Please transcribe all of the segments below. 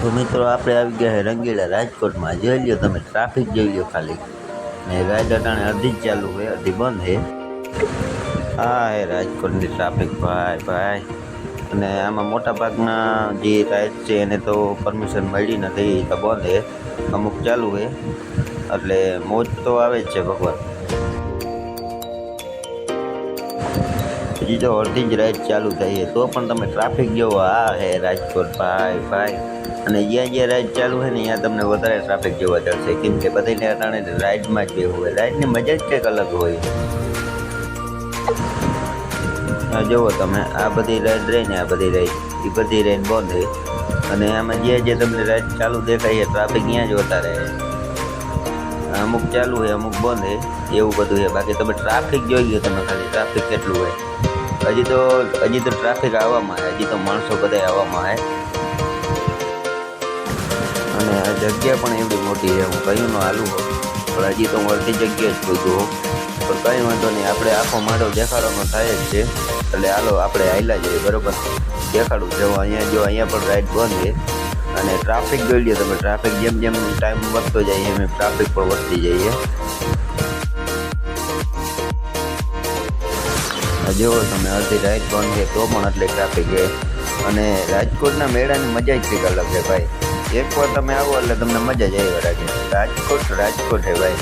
તો મિત્રો, આપણે આવી ગયા છે રંગીલા રાજકોટમાં. જોઈ લ્યો તમે, ટ્રાફિક જોઈ લ્યો ખાલી. ને રાઈડ અટાણે અડધી જ ચાલુ છે અડધી બંધ છે હા હે રાજકોટની ટ્રાફિક, ભાઈ ભાઈ. અને આમાં મોટા ભાગના જે રાઈડ છે, એને તો પરમિશન મળી નથી તો બંધ છે અમુક ચાલુ છે એટલે મોજ તો આવે જ છે ભગવાન. હજી તો અડધી જ રાઈડ ચાલુ થઈ છે. તો પણ તમે ટ્રાફિક જોવો. આ હે રાજકોટ ભાઈ ભાઈ. અને જ્યાં જ્યાં રાઈડ ચાલુ છે ને, ત્યાં તમને વધારે ટ્રાફિક જોવા જશે કેમ કે બધાને અટાણે રાઈડમાં જ હોય. રાઈડની મજા જ કંઈક અલગ હોય. આ જુઓ તમે, આ બધી રાઈડ રહી ને, આ બધી રાઈડ. એ બધી રાઈડ બંધ છે. અને આમાં જે જે તમને રાઈડ ચાલુ દેખાય છે ટ્રાફિક ત્યાં જ વધારે રહે અમુક ચાલુ હોય અમુક બંધ હોય એવું બધું છે. બાકી તમે ટ્રાફિક જોઈ ગયો તમે ખાલી. ટ્રાફિક કેટલું હોય. હજી તો હજી તો ટ્રાફિક આવવામાં આવે હજી તો માણસો બધા આવવામાં આવે અને આ જગ્યા પણ એવડી મોટી છે, હું કહ્યું ન હાલું હોઉં. પણ હજી તો હું અડધી જગ્યાએ જ પૂછું હોઉં. પણ કંઈ વાંધો નહીં, આપણે આખો માળો દેખાડવાનો થાય જ છે. એટલે હાલો, આપણે હાલ્યા જઈએ, બરોબર? દેખાડું છે અહીંયા, જો અહીંયા પણ રાઈડ બંધ છે. અને ટ્રાફિક જોઈ લો તમે ટ્રાફિક જેમ જેમ ટાઈમ વધતો જાય, એમ ટ્રાફિક પણ વધતી જાય જુઓ તમે, અડધી રાઈડ બંધ છે, તો પણ એટલે ટ્રાફિક છે. અને રાજકોટના મેળાની મજા જ કંઈક અલગ છે ભાઈ. એકવાર તમે આવો એટલે તમને મજા જ આવી રાખે. રાજકોટ રાજકોટ છે ભાઈ.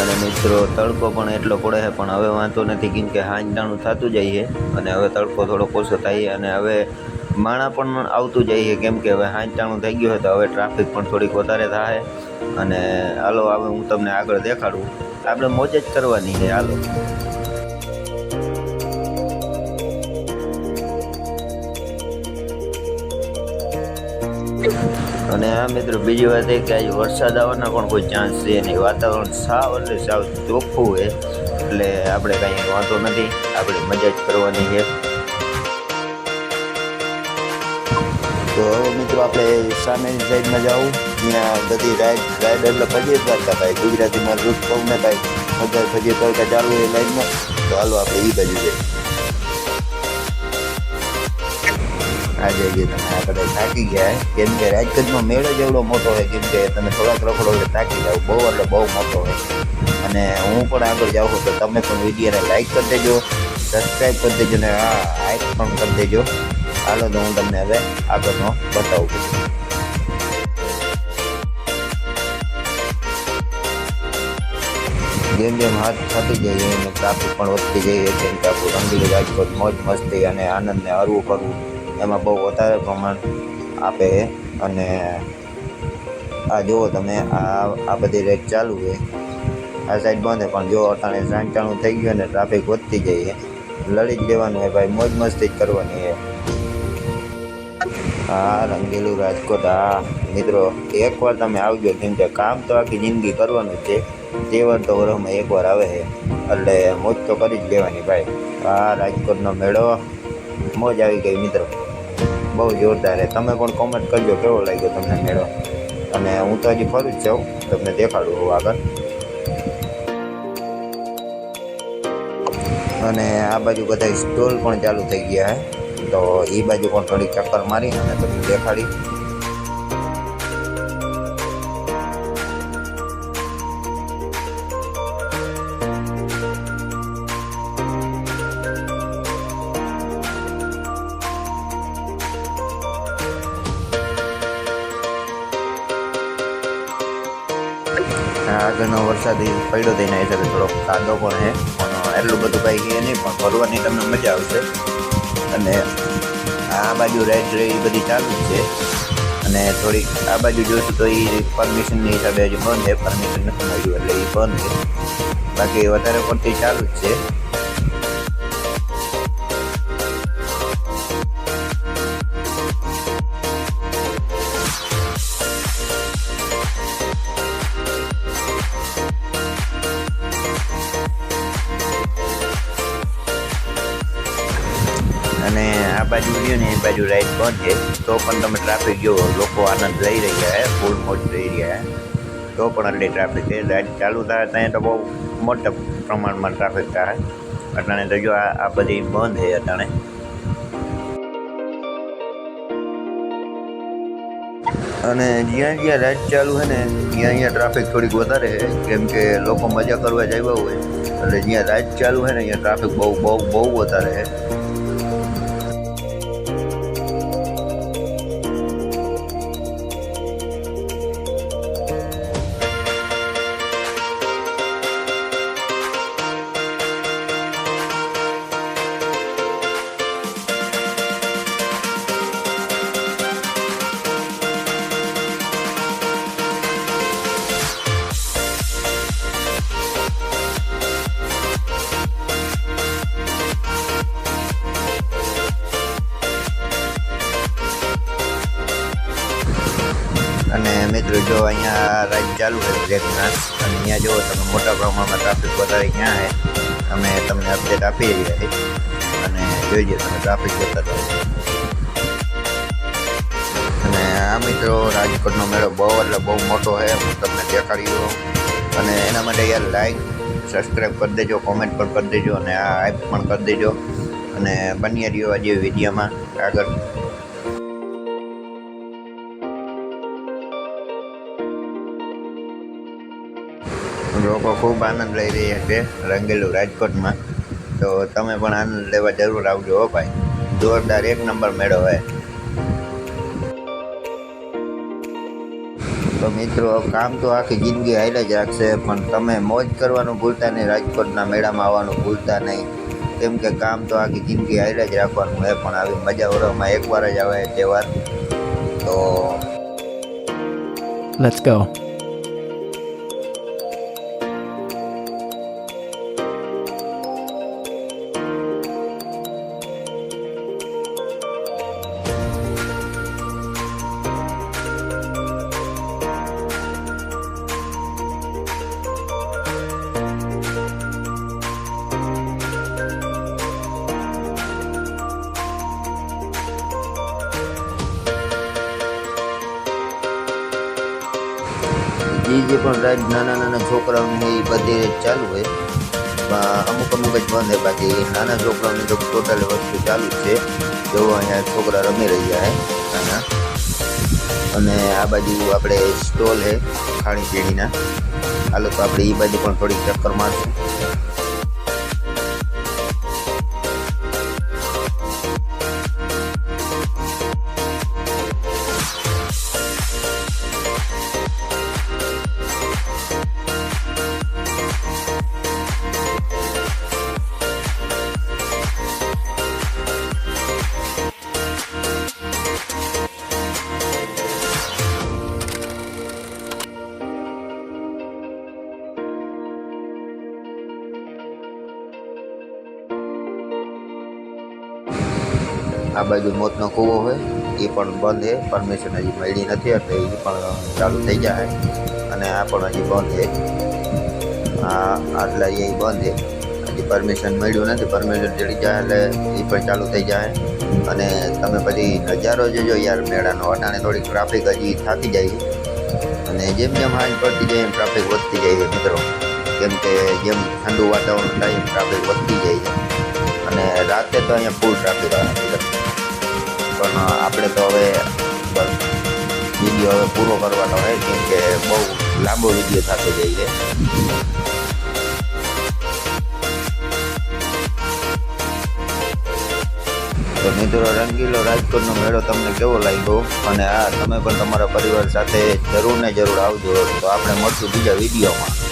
અને મિત્રો, તડકો પણ એટલો પડે છે, પણ હવે વાંધો નથી, કેમ કે હાંજદાણું થતું જાય છે. અને હવે તડકો થોડો ઓછો થાય અને હવે માણા પણ આવતું જાય છે, કેમ કે હવે હાંજદાણું થઈ ગયું હોય તો હવે ટ્રાફિક પણ થોડીક વધારે થાય અને હાલો, હવે હું તમને આગળ દેખાડું. આપણે મોજ જ કરવાની છે, હાલો. અને આ મિત્રો, બીજી વાત એ કે આજે વરસાદ આવવાના પણ કોઈ ચાન્સ છે નહીં. વાતાવરણ સાવ એટલે સાવ ચોખ્ખું છે. એટલે આપણે કાંઈ વાંધો નથી. આપણે મજા જ કરવાની છે. તો હવે મિત્રો આપણે સામેની સાઈડમાં જાવું ત્યાં બધી રાઈડ રાઈડ એટલે ભજીએ દ્વારકા ભાઈ, ગુજરાતીમાં દૂધ ને ભાઈ બધા ભજી દ્વારકા ચાલુ એ લાઈનમાં. તો હાલો આપણે એ બાજુ જઈએ. આજે જે તમે આપણે થાકી ગયા. કેમ કે રાજકોટનો મેળો જ એવડો મોટો હોય, કેમ કે તમે થોડાક રખડો એટલે થાકી જાઓ. બહુ એટલે બહુ મોટો હોય. અને હું પણ આગળ જાઉં છું, તો તમે પણ વિડીયોને લાઈક કરી દેજો સબસ્ક્રાઈબ કરી દેજો ને, હા લાઈક પણ કરી દેજો. હાલો તો હું તમને હવે આગળનો બતાવું જેમ જેમ હાથ થતી જાય એમ ટ્રાફિક પણ વધતી જાય કેમ કે આપણું રંગીલું રાજકોટ મોજ મસ્તી અને આનંદને હરવું ફરવું એમાં બહુ વધારે પ્રમાણ આપે છે અને આ જુઓ તમે આ આ બધી રેટ ચાલુ છે આ સાઈડ બંધ છે પણ જો અટાણે સાંચાણું થઈ ગયું ને ટ્રાફિક વધતી જાય છે લડી જ લેવાનું હોય ભાઈ મોજ મસ્તી જ કરવાની છે હા, રંગીલું રાજકોટ, હા. મિત્રો, એકવાર તમે આવજો, કેમ કે કામ તો આખી જિંદગી કરવાનું છે. તહેવાર તો વરસમાં એકવાર આવે છે. એટલે મોજ તો કરી જ લેવાની ભાઈ. હા, રાજકોટનો મેળો. મોજ આવી ગઈ, મિત્રો. બહુ જોરદાર છે. તમે પણ કોમેન્ટ કરજો, કેવો લાગ્યો તમને મેળો? અને હું તો હજી ફરું જ જાઉં તમને દેખાડું હું આગળ. અને આ બાજુ બધા સ્ટોલ પણ ચાલુ થઈ ગયા છે. તો એ બાજુ પણ થોડી ચક્કર મારી અને તમને દેખાડી. આગળનો વરસાદ પડ્યો તેના હિસાબે થોડો કાદો પણ છે પણ એટલું બધું કાંઈ નહીં, પણ ફરવાની તમને મજા આવશે. અને આ બાજુ રાઈડ એ બધી ચાલુ જ છે. અને થોડીક આ બાજુ જોઈશું તો એ પરમિશનની હિસાબે હજુ બંધ છે. પરમિશન નથી મળ્યું એટલે એ બંધ છે. બાકી વધારે પડતી ચાલુ જ છે. બંધ છે તો પણ તમે ટ્રાફિક જુઓ લોકો આનંદ લઈ રહ્યા છે ફૂલ મોજ થઈ રહ્યા છે તો પણ એટલે ટ્રાફિક છે. લાઇટ ચાલુ થાય ત્યાં તો બહુ મોટા પ્રમાણમાં ટ્રાફિક થાય. અટાણે તો જો આ બધી બંધ છે અટાણે. અને જ્યાં જ્યાં રાઈડ ચાલુ છે ને, ત્યાં અહીંયા ટ્રાફિક થોડીક વધારે છે કેમ કે લોકો મજા કરવા જ હોય. એટલે જ્યાં રાઈડ ચાલુ છે ને અહીંયા ટ્રાફિક બહુ બહુ બહુ વધારે છે ચાલુ છે બ્રેકના અને અહીંયા જો તમે મોટા પ્રમાણમાં ટ્રાફિક વધારે ક્યાં છે, અમે તમને અપડેટ આપી રહ્યા છીએ અને જોઈએ તમે ટ્રાફિક જોતા રહો અને આ મિત્રો રાજકોટનો મેળો બહુ, એટલે બહુ મોટો છે, હું તમને દેખાડ્યો અને એના માટે યાર લાઈક સબસ્ક્રાઈબ કરી દેજો કોમેન્ટ પણ કરી દેજો, અને આ હાઈપ પણ કરી દેજો. અને બની રહ્યો આજે વિડીયોમાં આગળ. લોકો ખૂબ આનંદ લઈ રહ્યા છે રંગેલું રાજકોટમાં. તો તમે પણ આનંદ લેવા જરૂર આવજો હો ભાઈ. જોરદાર એક નંબર મેળો હોય તો મિત્રો, કામ તો આખી જિંદગી હાઈલા જ રાખશે, પણ તમે મોજ કરવાનું ભૂલતા નહીં, રાજકોટના મેળામાં આવવાનું ભૂલતા નહીં. કેમ કે કામ તો આખી જિંદગી હાઈલા જ રાખવાનું હોય પણ આવી મજા વરવામાં એકવાર જ આવે તહેવાર. તો Let's go. જે પણ રાજ નાના નાના છોકરાઓને એ બધી ચાલુ હોય અમુક અમુક જ બંધ હોય બાકી નાના છોકરાઓની તો ટોટલ વસ્તુ ચાલુ છે. જો અહીંયા છોકરા રમી રહ્યા છે નાના. અને આ બાજુ આપણે સ્ટોલ છે ખાણી પીણીના હાલો તો આપણે એ બાજુ પણ થોડીક ચક્કર મારશું. આ બાજુ મોતનો કૂવો હોય, એ પણ બંધ છે. પરમિશન હજી મળી નથી, એટલે એ પણ ચાલુ થઈ જાય. અને આ પણ હજી બંધ છે. આ આટલા એ બંધ છે. હજી પરમિશન મળ્યું નથી. પરમિશન ચડી જાય એટલે એ પણ ચાલુ થઈ જાય. અને તમે પછી નજારો જોજો યાર. મેળાનો અટાણે થોડી ટ્રાફિક હજી થાકી જાય. અને જેમ જેમ હાંજ પડતી જાય એમ ટ્રાફિક વધતી જાય છે મિત્રો. કેમ કે જેમ ઠંડુ વાતાવરણ થાય એમ ટ્રાફિક વધતી જાય અને રાતે તો અહીંયા ફૂલ ટ્રાફિક આવે પણ આપણે તો હવે વીડિયો હવે પૂરો કરવાનો હોય કેમ કે બહુ લાંબો વીડિયો થતો જાય છે. તો મિત્રો, રંગીલો રાજકોટનો મેળો તમને કેવો લાગ્યો? અને આ તમે પણ તમારા પરિવાર સાથે જરૂર ને જરૂર આવજો. તો આપણે મળશું બીજા વિડીયોમાં.